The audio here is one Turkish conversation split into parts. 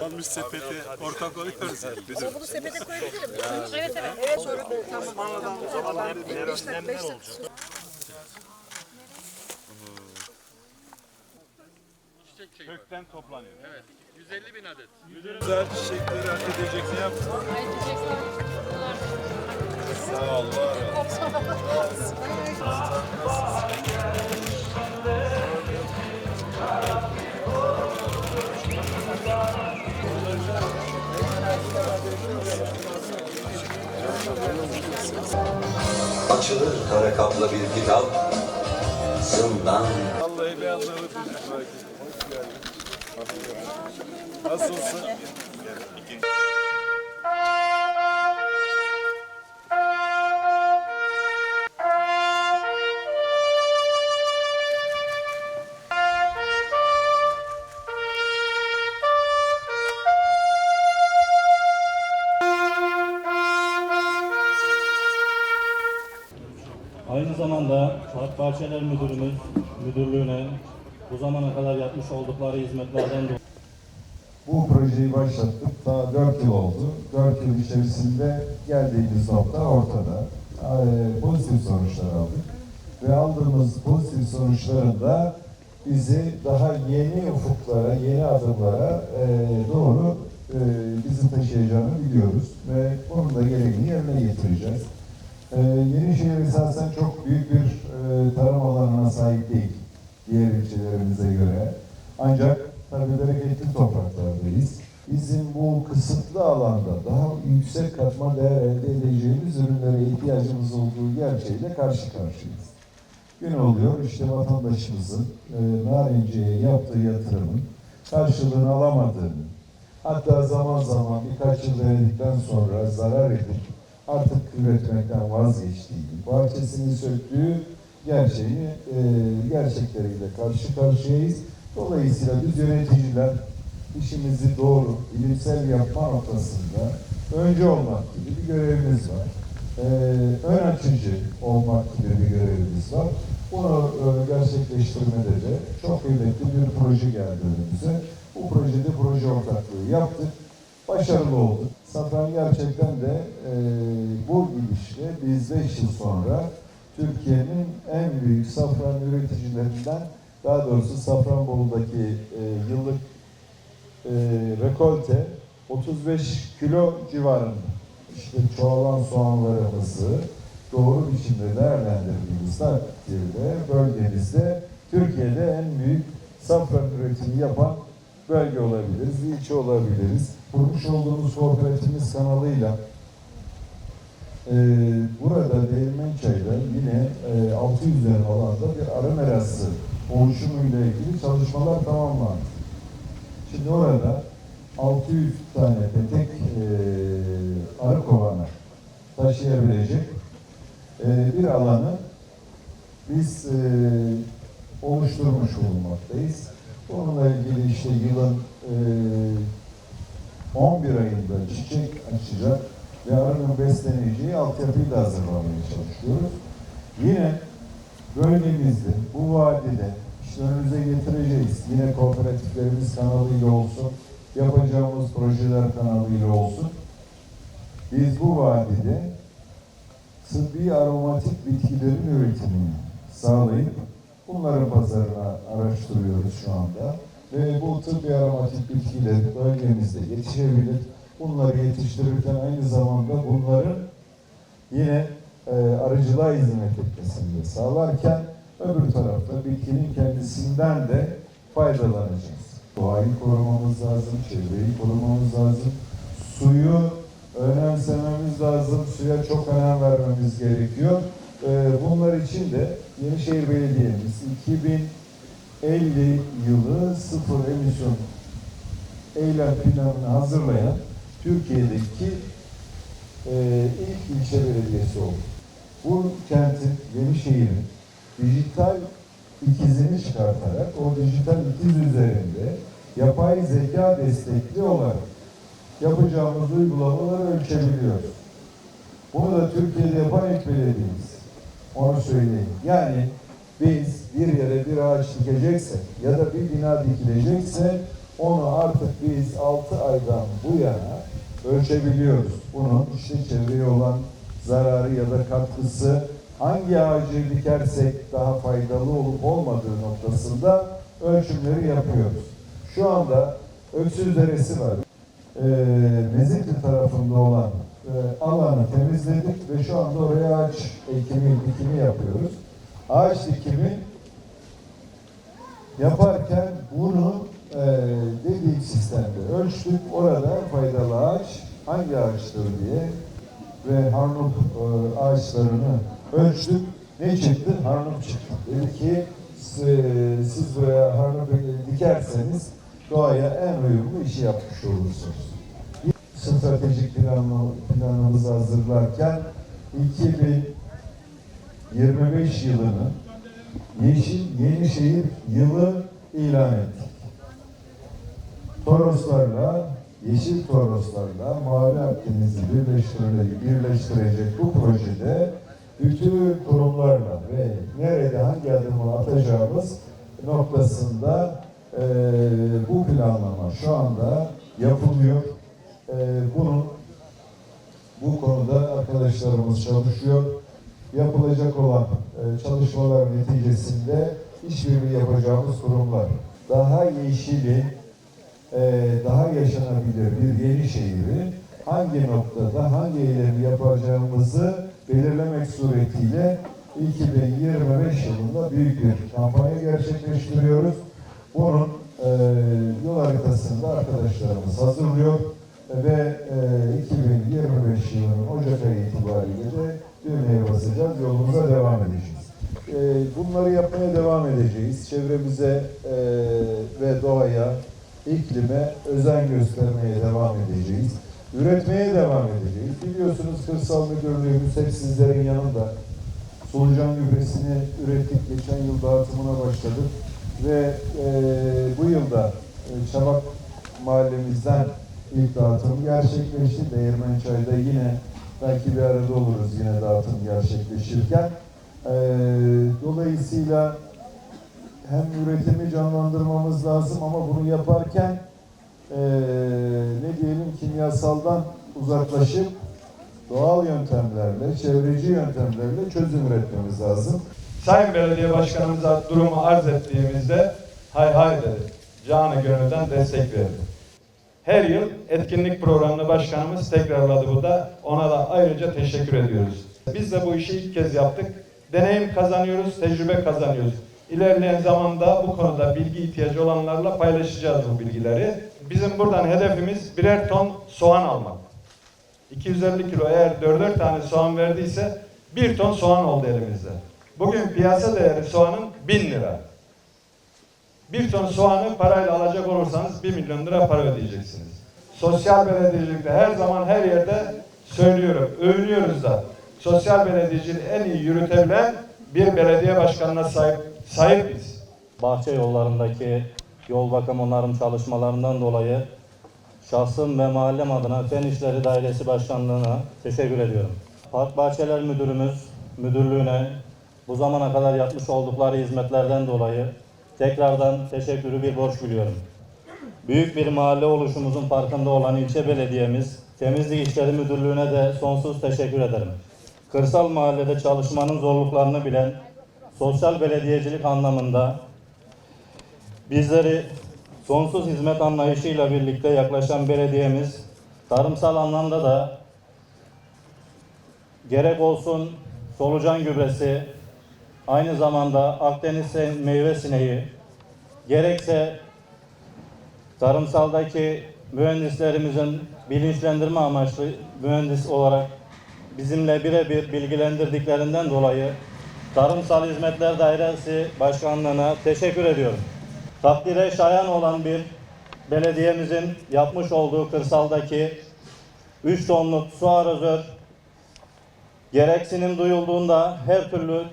Almış sepeti ortak oluyoruz. Bizim Bunu sepete koyabilirim. Evet evet. Evet sonra tamam. Beş dakika, beş dakika. kökten toplanıyor. Evet. 150 bin adet. Güzel çiçekleri hak edecek ne yaptın? Sağ ol. var Açılır kara kaplı bir kitap, zindan Vallahi bir. Hoş geldin. Nasılsın? Zamanda Park Bahçeler Müdürümüz müdürlüğüne bu zamana kadar yapmış oldukları hizmetlerden dolayı Bu projeyi başlattık. Daha 4 yıl oldu. 4 yıl içerisinde geldiğimiz nokta ortada. Ee, pozitif sonuçlar aldık. Ve aldığımız pozitif sonuçların da bizi daha yeni ufuklara, yeni adımlara e, doğru e, bizi taşıyacağını biliyoruz. Ve bunun da gereğini yerine getireceğiz. Ee, Yenişehir esasen çok büyük bir e, tarım alanına sahip değil diğer ilçelerimize göre. Ancak tabii bereketli topraklardayız. Bizim bu kısıtlı alanda daha yüksek katma değer elde edeceğimiz ürünlere ihtiyacımız olduğu gerçeğiyle karşı karşıyayız. Gün oluyor işte vatandaşımızın e, Narenciye'ye yaptığı yatırımın karşılığını alamadığını, hatta zaman zaman birkaç yıl denedikten sonra zarar edip artık üretmekten vazgeçtiğini, bahçesini söktüğü gerçeğini, e, gerçekleriyle karşı karşıyayız. Dolayısıyla biz yöneticiler işimizi doğru, bilimsel yapma noktasında önce olmak gibi bir görevimiz var. E, ön açıcı olmak gibi bir görevimiz var. Bunu e, gerçekleştirmede de çok kıymetli bir proje geldi önümüze. Bu projede proje ortaklığı yaptık başarılı olduk. Safran gerçekten de e, biz 5 yıl sonra Türkiye'nin en büyük safran üreticilerinden daha doğrusu Safranbolu'daki e, yıllık e, rekolte 35 kilo civarında. İşte çoğalan soğanlarımızı doğru biçimde değerlendirdiğimiz takdirde bölgemizde Türkiye'de en büyük safran üretimi yapan bölge olabiliriz, ilçe olabiliriz. Kurmuş olduğumuz kooperatifimiz kanalıyla e, burada Değirmençay'da yine e, 600 dönüm alanda bir arı merası oluşumuyla ilgili çalışmalar tamamlandı. Şimdi orada 600 tane petek e, arı kovanı taşıyabilecek e, bir alanı biz e, oluşturmuş bulunmaktayız. Bununla ilgili işte yılın e, 11 ayında çiçek açacak ve arının besleneceği altyapıyı da hazırlamaya çalışıyoruz. Yine bölgemizde, bu vadide işte önümüze getireceğiz. Yine kooperatiflerimiz kanalıyla olsun, yapacağımız projeler kanalıyla olsun. Biz bu vadide tıbbi aromatik bitkilerin üretimini sağlayıp bunların pazarına araştırıyoruz şu anda. Ve bu tıbbi aromatik bitkiler bölgemizde yetişebilir. Bunları yetiştirirken aynı zamanda bunların yine e, arıcılığa hizmet etmesini de sağlarken öbür tarafta bitkinin kendisinden de faydalanacağız. Doğayı korumamız lazım, çevreyi korumamız lazım. Suyu önemsememiz lazım. Suya çok önem vermemiz gerekiyor. Ee, bunlar için de Yenişehir Belediye'miz 2050 yılı sıfır emisyon eylem planını hazırlayan Türkiye'deki e, ilk ilçe belediyesi oldu. Bu kentin, Yenişehir'in dijital ikizini çıkartarak o dijital ikiz üzerinde yapay zeka destekli olarak yapacağımız uygulamaları ölçebiliyoruz. Bunu da Türkiye'de yapan ilk belediyemiz. Onu söyleyeyim. Yani biz bir yere bir ağaç dikeceksek ya da bir bina dikilecekse onu artık biz 6 aydan bu yana ölçebiliyoruz. Bunun işte çevreye olan zararı ya da katkısı hangi ağacı dikersek daha faydalı olup olmadığı noktasında ölçümleri yapıyoruz. Şu anda Öksüz Deresi var. Ee, Mezitli tarafında olan e, alanı temizledik ve şu anda oraya ağaç ekimi, dikimi yapıyoruz. Ağaç dikimi yaparken bunu e, dediğim sistemde ölçtük. Orada faydalı ağaç hangi ağaçtır diye ve harnup e, ağaçlarını ölçtük. Ne çıktı? Harnup çıktı. Dedi ki "Siz- siz buraya harnup dikerseniz doğaya en uyumlu işi yapmış olursunuz. Stratejik planı, planımızı hazırlarken 2025 yılını Yeşil Yenişehir yılı ilan ettik. Toroslarla, Yeşil Toroslarla Mavi Akdeniz'i birleştirecek, bu projede bütün kurumlarla ve nerede hangi adımı atacağımız noktasında eee, bu planlama şu anda yapılıyor. Eee, bunun bu konuda arkadaşlarımız çalışıyor. Yapılacak olan e, çalışmalar neticesinde işbirliği yapacağımız kurumlar daha yeşili, e, daha yaşanabilir bir yeni şehri hangi noktada hangi eylemi yapacağımızı belirlemek suretiyle 2025 yılında büyük bir kampanya gerçekleştiriyoruz. Bunun e, yol haritasını da arkadaşlarımız hazırlıyor ve e, 2025 yılının Ocak ayı itibariyle de düğmeye basacağız, yolumuza devam edeceğiz. E, bunları yapmaya devam edeceğiz. Çevremize e, ve doğaya, iklime özen göstermeye devam edeceğiz. Üretmeye devam edeceğiz. Biliyorsunuz kırsal müdürlüğümüz hep sizlerin yanında. Solucan gübresini ürettik, geçen yıl dağıtımına başladık ve e, bu yılda e, Çabak mahallemizden ilk dağıtım gerçekleşti. Değirmençay'da yine belki bir arada oluruz yine dağıtım gerçekleşirken. E, dolayısıyla hem üretimi canlandırmamız lazım ama bunu yaparken e, ne diyelim kimyasaldan uzaklaşıp doğal yöntemlerle, çevreci yöntemlerle çözüm üretmemiz lazım. Sayın Belediye Başkanımıza durumu arz ettiğimizde hay hay dedi. Canı gönülden destek verdi. Her yıl etkinlik programını başkanımız tekrarladı bu da. Ona da ayrıca teşekkür ediyoruz. Biz de bu işi ilk kez yaptık. Deneyim kazanıyoruz, tecrübe kazanıyoruz. İlerleyen zamanda bu konuda bilgi ihtiyacı olanlarla paylaşacağız bu bilgileri. Bizim buradan hedefimiz birer ton soğan almak. 250 kilo eğer 4'er tane soğan verdiyse 1 ton soğan oldu elimizde. Bugün piyasa değeri soğanın 1000 lira. 1 ton soğanı parayla alacak olursanız 1 milyon lira para ödeyeceksiniz. Sosyal belediyecilikte her zaman her yerde söylüyorum, övünüyoruz da sosyal belediyeciliği en iyi yürütebilen bir belediye başkanına sahip, sahibiz. bahçe yollarındaki yol bakım onarım çalışmalarından dolayı şahsım ve mahallem adına Fen İşleri Dairesi Başkanlığı'na teşekkür ediyorum. Park Bahçeler Müdürümüz, müdürlüğüne bu zamana kadar yapmış oldukları hizmetlerden dolayı tekrardan teşekkürü bir borç biliyorum. Büyük bir mahalle oluşumuzun farkında olan ilçe belediyemiz, Temizlik İşleri Müdürlüğü'ne de sonsuz teşekkür ederim. Kırsal mahallede çalışmanın zorluklarını bilen, sosyal belediyecilik anlamında bizleri sonsuz hizmet anlayışıyla birlikte yaklaşan belediyemiz, tarımsal anlamda da gerek olsun solucan gübresi, aynı zamanda Akdeniz meyve sineği, gerekse tarımsaldaki mühendislerimizin bilinçlendirme amaçlı mühendis olarak bizimle birebir bilgilendirdiklerinden dolayı Tarımsal Hizmetler Dairesi Başkanlığı'na teşekkür ediyorum. Takdire şayan olan bir belediyemizin yapmış olduğu kırsaldaki 3 tonluk su arazör gereksinim duyulduğunda her türlü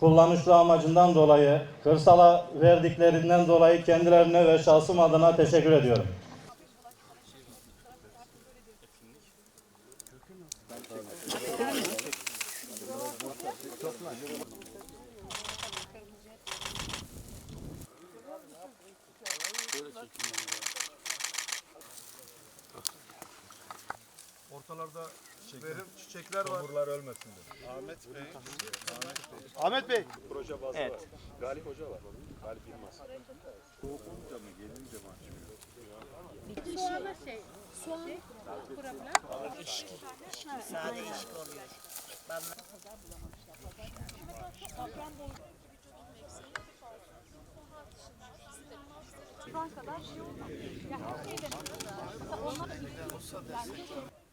kullanışlı amacından dolayı kırsala verdiklerinden dolayı kendilerine ve şahsım adına teşekkür ediyorum. Ortalarda verim çiçekler var. Çamurlar ölmesin dedi. Ahmet Bey. Ahmet Bey. Proje bazı evet. var. Galip Hoca var. Galip Yılmaz. Soğuk mı gelince mi açmıyor? Bitti soğana şey. Soğan problem. İşki. Sade işki oluyor. Ben şey. Toprağın boyunca vücudun hepsini şu an kadar şey olmadı. Ya her şeyden. Mesela onlar da bir yani